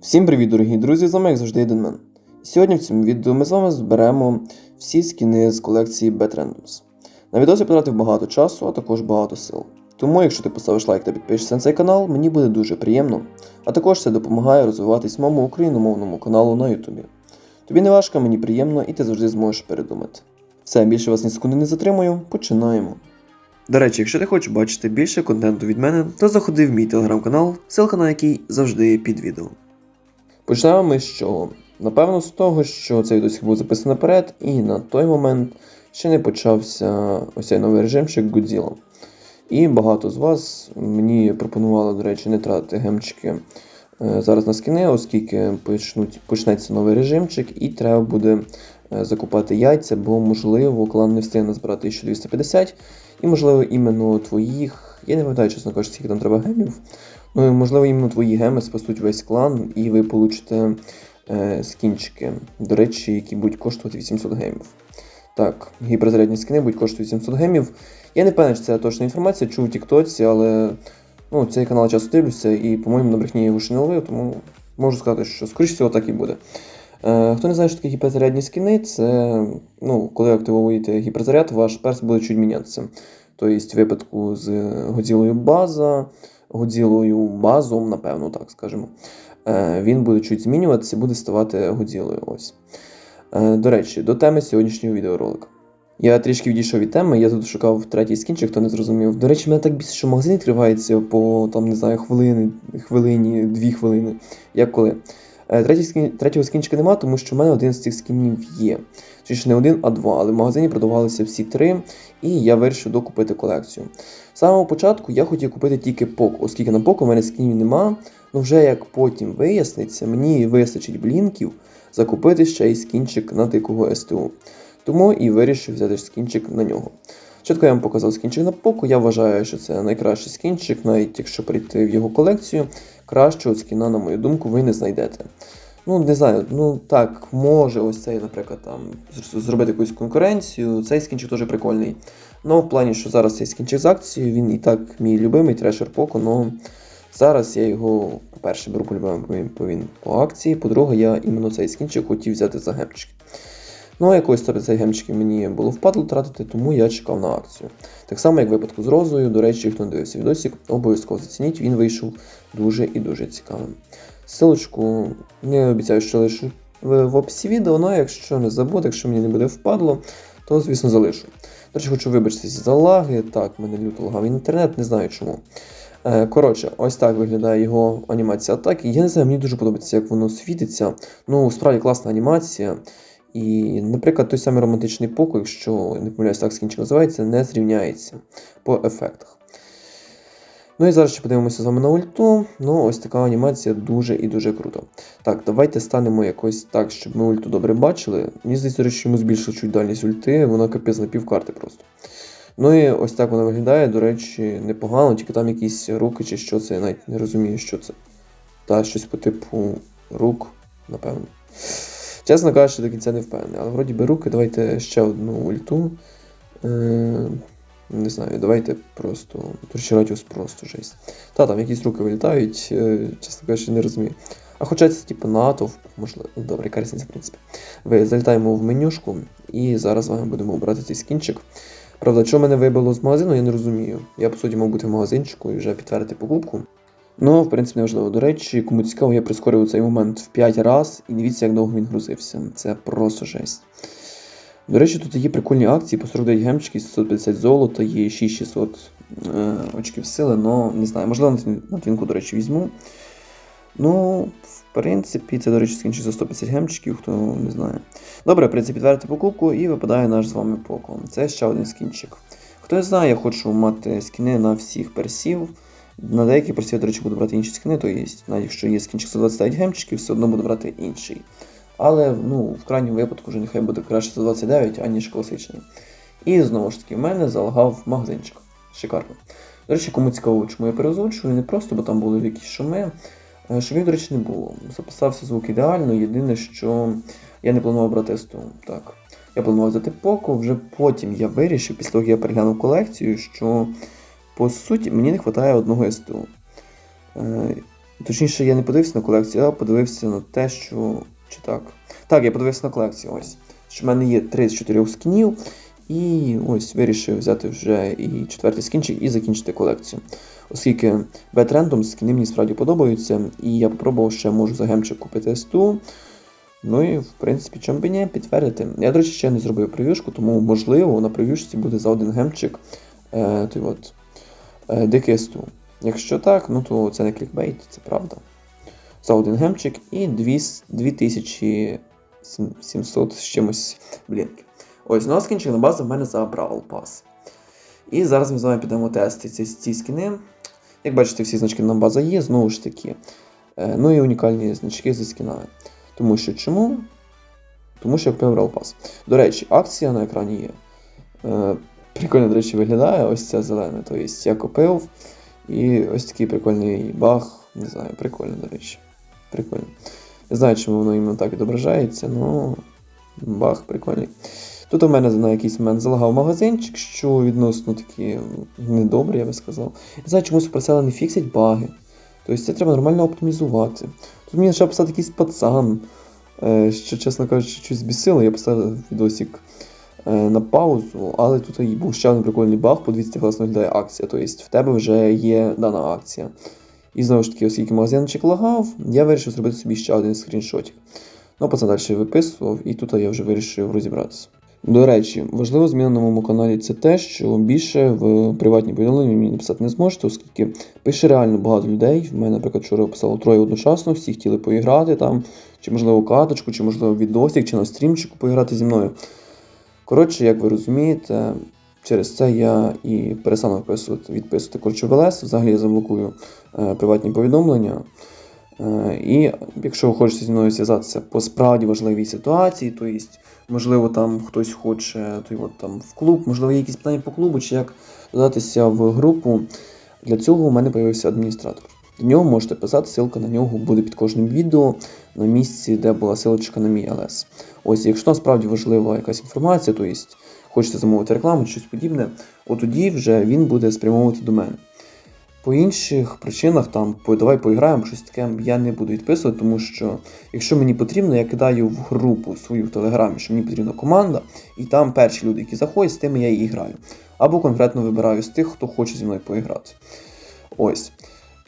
Всім привіт, дорогі друзі! З вами як завжди Єдинмен. Сьогодні в цьому відео ми з вами зберемо всі скіни з колекції Bad Randoms. На відео потратив багато часу, а також багато сил. Тому, якщо ти поставиш лайк та підпишешся на цей канал, мені буде дуже приємно, а також це допомагає розвиватись моєму україномовному каналу на Ютубі. Тобі не важко, мені приємно і ти завжди зможеш передумати. Все, більше вас ні секунди не затримую, починаємо. До речі, якщо ти хочеш бачити більше контенту від мене, то заходи в мій телеграм-канал, ссылка на який завжди під відео. Почнемо ми з чого? Напевно, з того, що цей відосик був записаний наперед, і на той момент ще не почався ось цей новий режимчик Godzilla. І багато з вас мені пропонувало, до речі, не тратити гемчики е, зараз на скини, оскільки почнуть, почнеться новий режимчик, і треба буде е, закупати яйця, бо, можливо, клан не встигне збирати 1250, і, можливо, іменно твоїх. Я не пам'ятаю, чесно кажучи, скільки там треба гемів. Ну можливо, іменно твої геми спасуть весь клан, і ви получите е, скінчики, до речі, які будуть коштувати 800 гемів. Так, гіперзарядні скини будуть коштувати 800 гемів. Я не певний, чи це точна інформація, чув у Тіктоці, але ну, цей канал часто дивлюся, і, по-моєму, на брехні його ще не ловив, тому можу сказати, що скоріш всього так і буде. Е, хто не знає, що таке гіперзарядні скини, це ну, коли активуєте гіперзаряд, ваш перс буде чуть мінятися. Тобто, в випадку з Годзілою база, Годзілою базом, напевно, так скажемо, е, він буде чуть змінюватися, буде ставати Годзілою. Ось. Е, До речі, до теми сьогоднішнього відеоролика. Я трішки відійшов від теми, я тут шукав третій скінчик, хто не зрозумів. До речі, мене так більше, що магазин відкривається по там, не знаю, хвилини, хвилині, дві хвилини. Як коли. Е, третього скінчика нема, тому що в мене один з цих скінів є. Ж не один, а два, але в магазині продавалися всі три, і я вирішив докупити колекцію. З самого початку я хотів купити тільки Поко, оскільки на Поко в мене скінів нема. Ну вже як потім виясниться, мені вистачить блінків закупити ще й скінчик на дикого СТУ. Тому і вирішив взяти скінчик на нього. Чітко я вам показав скінчик на Поко, я вважаю, що це найкращий скінчик, навіть якщо прийти в його колекцію, кращого скіна, на мою думку, ви не знайдете. Ну, не знаю, ну так, може ось цей, наприклад, там зробити якусь конкуренцію. Цей скінчик теж прикольний. Ну, в плані, що зараз цей скінчик з акцією, він і так мій любимий трешер Поко, але зараз я його, по-перше, беру по-любому, бо він- по акції. По-друге, я іменно цей скінчик хотів взяти за гемчики. Ну, а якось цей гемчики мені було впадло тратити, тому я чекав на акцію. Так само, як в випадку з Розою. До речі, хто не дивився відосик, обов'язково зацініть, він вийшов дуже і дуже цікавим. Силочку не обіцяю, що лишу в, описі відео, але якщо не забуду, якщо мені не буде впадло, то звісно залишу. До речі, хочу вибачитися за лаги. Так, мене люто лагав інтернет, не знаю чому. Е, Коротше, ось так виглядає його анімація атаки. Я не знаю, мені дуже подобається, як воно світиться. Ну, справді класна анімація. І, наприклад, той самий романтичний поко, якщо не помиляюсь, так скінчик називається, не зрівняється по ефектах. Ну і зараз ще подивимося з вами на ульту. Ну, ось така анімація дуже і дуже круто. Так, давайте станемо якось так, щоб ми ульту добре бачили. Мені здається, речі, йому збільшили чуть дальність ульти, вона капець на півкарти просто. Ну і ось так вона виглядає, до речі, непогано, тільки там якісь руки чи що це, я навіть не розумію, що це. Та щось по типу рук, напевно. Чесно кажучи, до кінця не впевнений. Але вроді би руки, давайте ще одну ульту. Е, не знаю, давайте просто. Радіус просто жесть. Та, там якісь руки вилітають, е, чесно кажучи, не розумію. А хоча це типу натовп, можливо, ну, добре, яка в принципі. Ви залітаємо в менюшку, і зараз з вами будемо обрати цей скінчик. Правда, що мене вибило з магазину, я не розумію. Я, по суті, мав бути в магазинчику і вже підтвердити покупку. Ну, в принципі, неважливо. До речі, кому цікаво, я прискорив цей момент в 5 разів, і дивіться, як довго він грузився. Це просто жесть. До речі, тут є прикольні акції по 49 гемчиків, 750 золота, є 6600 е, очків сили, але не знаю, можливо, на твінку, до речі, візьму. Ну, в принципі, це, до речі, скінчить за 150 гемчиків, хто не знає. Добре, в принципі, підтвердити покупку і випадає наш з вами поко. Це ще один скінчик. Хто не знає, я хочу мати скіни на всіх персів. На деяких персів, я, до речі, буду брати інші скини, то є, навіть якщо є скінчик за 29 гемчиків, все одно буду брати інший. Але ну, в крайньому випадку вже нехай буде краще за 29, аніж класичний. І знову ж таки, в мене залагав магазинчик. Шикарно. До речі, кому цікаво, чому я переозвучую, не просто, бо там були якісь шуми. Е, Шумів, до речі, не було. Записався звук ідеально. Єдине, що я не планував брати СТУ. Так. Я планував взяти Поко, вже потім я вирішив, після того, як я переглянув колекцію, що по суті мені не вистачає одного СТУ. Е, Точніше, я не подивився на колекцію, а подивився на те, що. Чи так? Так, я подивився на колекцію. Ось. Що в мене є 3 з 4 скінів. І ось вирішив взяти вже і четвертий скінчик і закінчити колекцію. Оскільки бетрендом скіни мені справді подобаються, і я попробував ще можу за гемчик купити СТУ. Ну і, в принципі, чому би не підтвердити. Я, до речі, ще не зробив прев'юшку, тому можливо на прев'юшці буде за один гемчик е, той от, е. Якщо так, ну то це не клікбейт, це правда. За один гемчик і 2700 з чимось блінків. Ось, ну а скінчена база в мене за Бравл Pass. І зараз ми з вами підемо тестити ці, ці скіни. Як бачите, всі значки на база є, знову ж таки. Е, ну і унікальні значки зі скінами. Тому що чому? Тому що я купив Pass. До речі, акція на екрані є. Прикольно, до речі, виглядає ось ця зелена. Тобто я купив. І ось такий прикольний баг. Не знаю, прикольно, до речі. Прикольно. Не знаю, чому воно іменно так відображається, але баг прикольний. Тут у мене на якийсь момент залагав магазинчик, що відносно такі недобрі, я би сказав. Не знаю, чому суперсела не фіксить баги. Тобто це треба нормально оптимізувати. Тут мені ще писати якийсь пацан, е, що, чесно кажучи, щось збісило, я поставив відосик на паузу, але тут був ще один прикольний баг, подивіться, власне виглядає акція. Тобто в тебе вже є дана акція. І знову ж таки, оскільки магазинчик лагав, я вирішив зробити собі ще один скріншотик. Ну, пацан далі виписував, і тут я вже вирішив розібратися. До речі, важлива зміна на моєму каналі це те, що більше в приватні повідомлення мені написати не зможете, оскільки пише реально багато людей. В мене, наприклад, вчора писало троє одночасно, всі хотіли поіграти там, чи можливо каточку, чи можливо відосик, чи на стрімчику поіграти зі мною. Коротше, як ви розумієте, через це я і перестану відписувати, відписувати коротше. Взагалі я заблокую е, приватні повідомлення. Е, і якщо ви хочете зі мною зв'язатися по справді важливій ситуації, то є, можливо, там хтось хоче то от, там, в клуб, можливо, є якісь питання по клубу, чи як додатися в групу. Для цього у мене з'явився адміністратор. До нього можете писати, ссылка на нього буде під кожним відео на місці, де була ссылочка на мій ЛС. Ось, якщо насправді важлива якась інформація, то є, хочете замовити рекламу чи щось подібне, от тоді вже він буде спрямовувати до мене. По інших причинах, там, давай поіграємо, щось таке, я не буду відписувати, тому що якщо мені потрібно, я кидаю в групу свою в Телеграмі, що мені потрібна команда, і там перші люди, які заходять, з тими я і граю. Або конкретно вибираю з тих, хто хоче зі мною поіграти. Ось.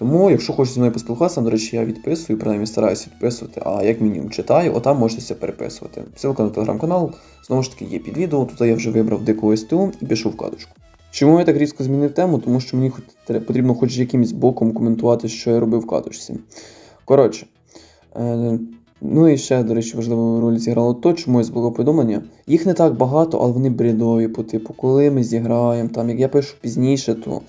Тому, якщо хочете зі мною поспілкуватися, до речі, я відписую, принаймні стараюся відписувати, а як мінімум читаю, отам можете все переписувати. Ссылка на телеграм-канал, знову ж таки, є під відео, тут я вже вибрав дику СТУ і пішов в кадочку. Чому я так різко змінив тему? Тому що мені потрібно хоч якимось боком коментувати, що я робив в каточці. Коротше. Е, ну і ще, до речі, важливу роль зіграло то, чому я збуло повідомлення. Їх не так багато, але вони бредові, по типу, коли ми зіграємо, там, як я пишу пізніше, то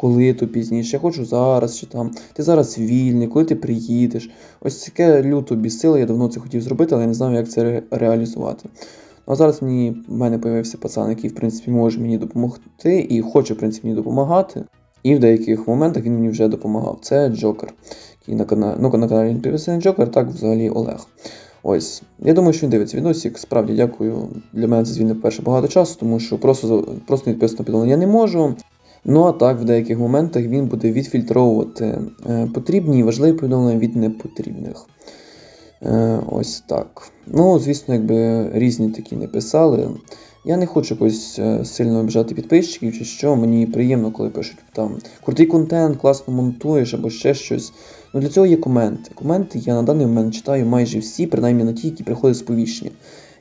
коли то пізніше, я хочу зараз, чи там, ти зараз вільний, коли ти приїдеш. Ось таке люто бісило, я давно це хотів зробити, але я не знав, як це ре- реалізувати. Ну, а зараз мені, в мене з'явився пацан, який, в принципі, може мені допомогти і хоче, в принципі, мені допомагати. І в деяких моментах він мені вже допомагав. Це Джокер, який на каналі, ну, на каналі підписаний Джокер, так взагалі Олег. Ось. Я думаю, що він дивиться відосик. Справді дякую. Для мене це звільнив перше багато часу, тому що просто, просто відписати на я не можу. Ну а так, в деяких моментах він буде відфільтровувати е, потрібні і важливі повідомлення від непотрібних. Е, ось так. Ну, звісно, якби різні такі не писали. Я не хочу якось е, сильно обіжати підписчиків чи що. Мені приємно, коли пишуть там крутий контент, класно монтуєш або ще щось. Ну для цього є коменти. Коменти я на даний момент читаю майже всі, принаймні на ті, які приходять сповіщення.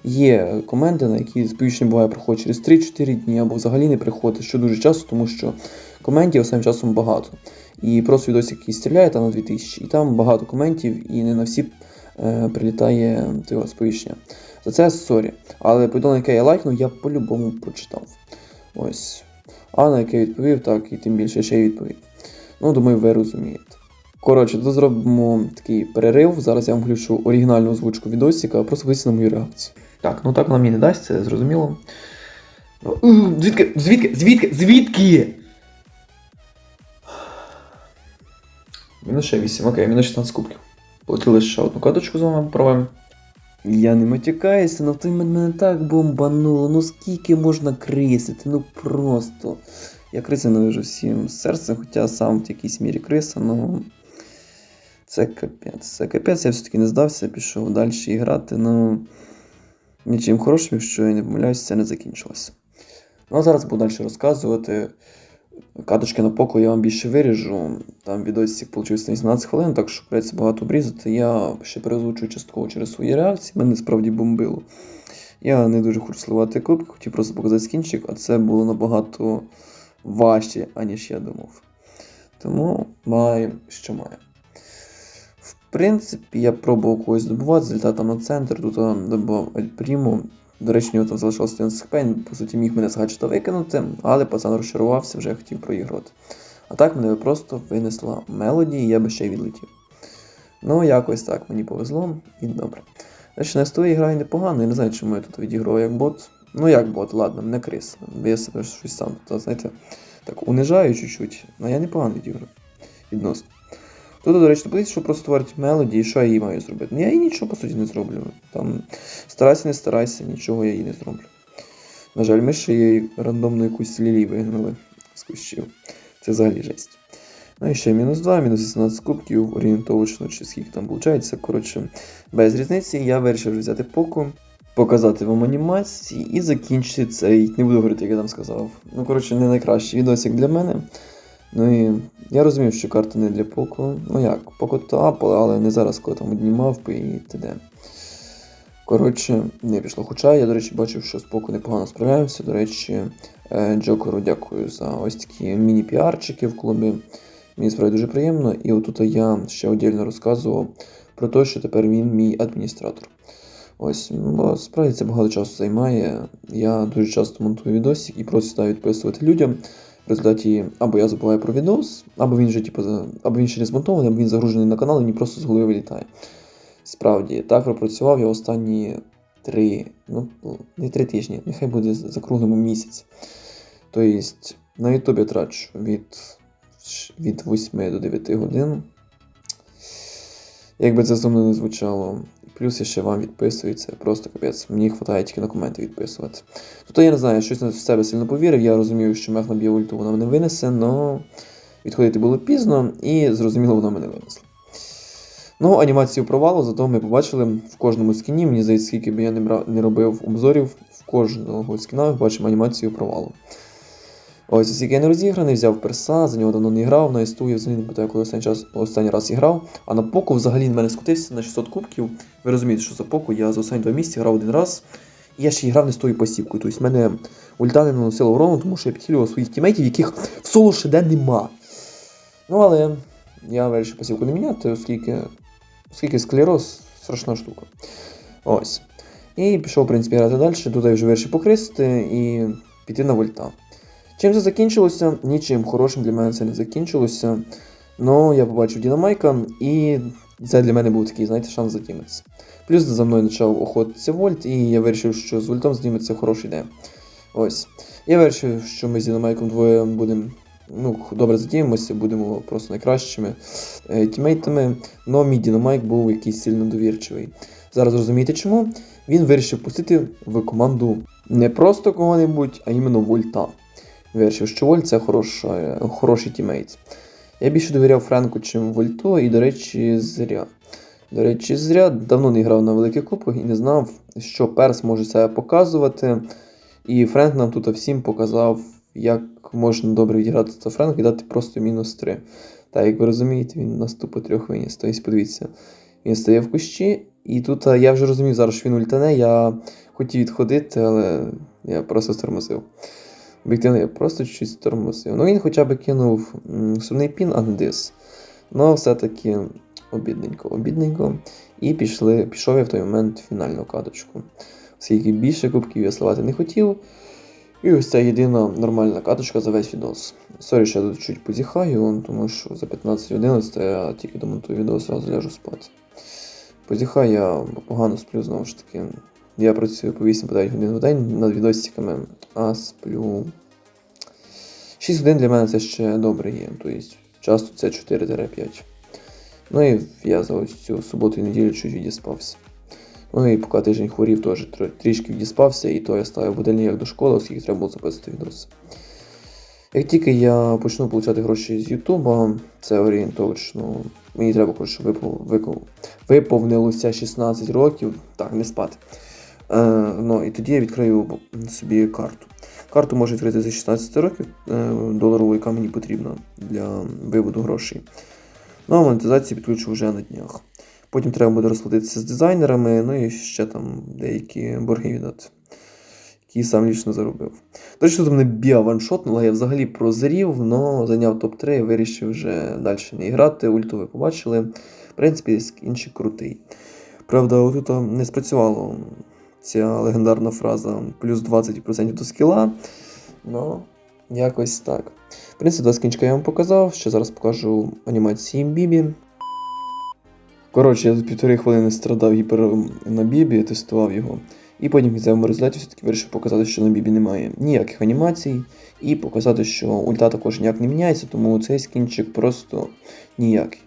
Є коменти, на які сповіщення буває приходить через 3-4 дні, або взагалі не приходить, що дуже часто, тому що коментів останнім часом багато. І просто відос, який стріляє там на 2000, і там багато коментів, і не на всі е, прилітає цього сповіщення. За це сорі. Але повідомлення, яке я лайкнув, я по-любому прочитав. Ось. А на яке відповів, так і тим більше ще й відповів. Ну, думаю, ви розумієте. Коротше, тут зробимо такий перерив. Зараз я вам включу оригінальну озвучку відосика, просто висі на мою реакцію. Так, ну так вона мені не дасть, це зрозуміло. Звідки? Звідки? Звідки? Звідки? Мінус ще 8, окей, мінус 16 кубків. Полетіли ще одну каточку з вами попробуємо. Я не матюкаюся, але в мене так бомбануло. Ну скільки можна крисити? Ну просто. Я криси ненавижу всім серцем, хоча сам в якійсь мірі криса, ну. Це капець. Це капець, я все-таки не здався, пішов далі грати, ну нічим хорошим, якщо я не помиляюсь, це не закінчилося. Ну а зараз буду далі розказувати. Каточки на поко я вам більше виріжу. Там відосик вийшов на 18 хвилин, так що придеться багато обрізати. Я ще перезвучую частково через свої реакції, мене справді бомбило. Я не дуже хочу сливати кубки, хотів просто показати скінчик, а це було набагато важче, аніж я думав. Тому маємо, що маємо. В принципі, я пробував когось добувати, залітав там на центр, тут добував Альпріму. До речі, нього там залишався 11 хп, по суті, міг мене з викинути, але пацан розчарувався, вже хотів проіграти. А так мене просто винесла мелоді, і я би ще й відлетів. Ну, якось так, мені повезло і добре. Далі на СТО граю непогано, я не знаю, чому я тут відіграв як бот. Ну як бот, ладно, мене крис. Я себе щось сам, то, знаєте, так унижаю чуть-чуть, але я непогано відіграю. Відносно. Тут, до речі, подивіться, що просто творить мелоді, і що я їй маю зробити. Ну я їй нічого по суті не зроблю. Там старайся, не старайся, нічого я їй не зроблю. На жаль, ми ще їй рандомно якусь лілі вигнали з кущів. Це взагалі жесть. Ну і ще мінус 2, мінус 18 кубків, орієнтовочно, чи скільки там виходить. Коротше, без різниці я вирішив взяти поку, показати вам анімації і закінчити цей. Не буду говорити, як я там сказав. Ну, коротше, не найкращий відосик для мене. Ну і я розумів, що карта не для Поко. Ну як, Поко то Apple, але не зараз, коли там одні мавпи і т.д. Коротше, не пішло. Хоча я, до речі, бачив, що з Поко непогано справляємося. До речі, е, Джокеру дякую за ось такі міні-піарчики в клубі. Мені справді дуже приємно. І отут я ще отдельно розказував про те, що тепер він мій адміністратор. Ось, бо справді це багато часу займає. Я дуже часто монтую відосик і просто відписувати людям. В результаті або я забуваю про відос, або він вже типу, або він ще не змонтований, або він загружений на канал і мені просто з голови вилітає. Справді, так пропрацював я останні три, ну, не три тижні, нехай буде закруглимо місяць. Тобто на Ютубі трачу від, від 8 до 9 годин. Як би це сумно не звучало. Плюс я ще вам відписую, це просто капець. Мені вистачає тільки на коменти відписувати. Тут я не знаю, щось в себе сильно повірив. Я розумію, що мех наб'є ульту, вона мене винесе, але відходити було пізно і зрозуміло, вона мене винесла. Ну, анімацію провалу, зато ми побачили в кожному скіні, мені здається, скільки б я не, брав, не робив обзорів, в кожного скіна ми бачимо анімацію провалу. Ось, оскільки я не розіграний, взяв перса, за нього давно не грав, на СТУ я взагалі не питаю, коли останній, час, останній раз грав. А на поку взагалі в мене скотився на 600 кубків. Ви розумієте, що за поку я за останні два місяці грав один раз. І я ще грав не з тою посівкою. Тобто в мене ульта не наносила урону, тому що я підхилював своїх тімейтів, яких в соло шеде нема. Ну але я вирішив посівку не міняти, оскільки, оскільки склероз страшна штука. Ось. І пішов, в принципі, грати далі. Тут я вже вирішив покристи і піти на вольта. Чим це закінчилося? Нічим хорошим для мене це не закінчилося. Ну, я побачив Дінамайка, і це для мене був такий, знаєте, шанс затімитися. Плюс за мною почав охотитися Вольт, і я вирішив, що з Вольтом зніметься хороша ідея. Ось. Я вирішив, що ми з Дінамайком двоє будемо ну, добре затімимося, будемо просто найкращими е, тімейтами. Но мій Дінамайк був якийсь сильно довірчивий. Зараз розумієте чому? Він вирішив пустити в команду не просто кого-небудь, а іменно Вольта. Вирішив, що Вольт це хороша, хороший тімейт. Я більше довіряв Френку, чим Вольту, і, до речі, зря. До речі, зря давно не грав на великих кубках і не знав, що перс може себе показувати. І Френк нам тут всім показав, як можна добре відіграти за Френк і дати просто мінус 3. Так, як ви розумієте, він нас тупо трьох виніс. Тобто, подивіться, він стає в кущі, і тут я вже розумів зараз, що він ультане, я хотів відходити, але я просто стормозив. Об'єктивно, я просто чуть стормозив. Ну він хоча б кинув сумний пін, а не. Ну, все-таки обідненько, обідненько. І пішли, пішов я в той момент в фінальну каточку. Оскільки більше кубків я сливати не хотів. І ось це єдина нормальна каточка за весь відос. Сорі, що я тут чуть позіхаю, тому що за 15.11 я тільки домонтую відео, зразу ляжу спати. Позіхаю я погано сплю знову ж таки. Я працюю по 8-9 годин в день над відосиками, а сплю. 6 годин для мене це ще добре є. Тобто часто це 4-5. Ну і я за ось цю суботу і неділю чуть відіспався. Ну і поки тиждень хворів, теж трішки відіспався, і то я ставив будильник як до школи, оскільки треба було записувати відоси. Як тільки я почну отримати гроші з Ютуба, це орієнтовно, мені треба, виков, виповнилося 16 років, так, не спати. Е, ну, і тоді я відкрию собі карту. Карту можу відкрити за 16 років е, доларову, яка мені потрібна для виводу грошей. Ну, а монетизацію підключу вже на днях. Потім треба буде розплатитися з дизайнерами, ну і ще там деякі борги віддати, які сам лічно заробив. До речі, тут мене біа ваншотнула, я взагалі прозрів, але зайняв топ-3 і вирішив вже далі не грати. Ульту ви побачили. В принципі, скінчик крутий. Правда, отут не спрацювала ця легендарна фраза плюс 20% до скіла. Ну, якось так. В принципі, два скінчика я вам показав. Ще зараз покажу анімації Бібі. Коротше, я тут півтори хвилини страдав гіпер на Бібі, тестував його. І потім в кінцевому результаті все-таки вирішив показати, що на Бібі немає ніяких анімацій, і показати, що ульта також ніяк не міняється, тому цей скінчик просто ніякий.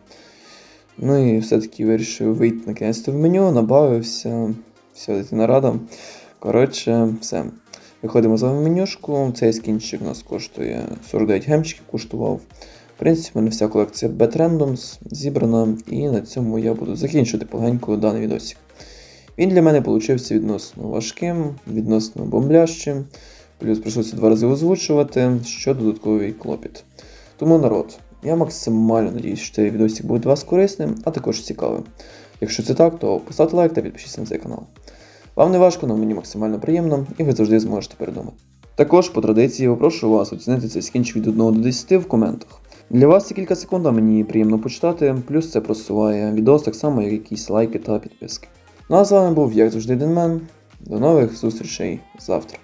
Ну і все-таки вирішив вийти на кінець в меню, набавився, все, дитина рада. Коротше, все. Виходимо з вами в менюшку. Цей скінчик у нас коштує 49 гемчиків, коштував. В принципі, в мене вся колекція Bet Randoms зібрана, і на цьому я буду закінчувати полегенько даний відосик. Він для мене получився відносно важким, відносно бомблящим, плюс прийшлося два рази озвучувати, що додатковий клопіт. Тому народ, я максимально надіюсь, що цей відосик буде для вас корисним, а також цікавим. Якщо це так, то поставте лайк та підпишіться на цей канал. Вам не важко, але мені максимально приємно, і ви завжди зможете передумати. Також, по традиції, попрошу вас оцінити цей скінчик від 1 до 10 в коментах. Для вас це кілька секунд, а мені приємно почитати, плюс це просуває відос так само, як якісь лайки та підписки. Ну а з вами був, як завжди, Денмен. До нових зустрічей завтра.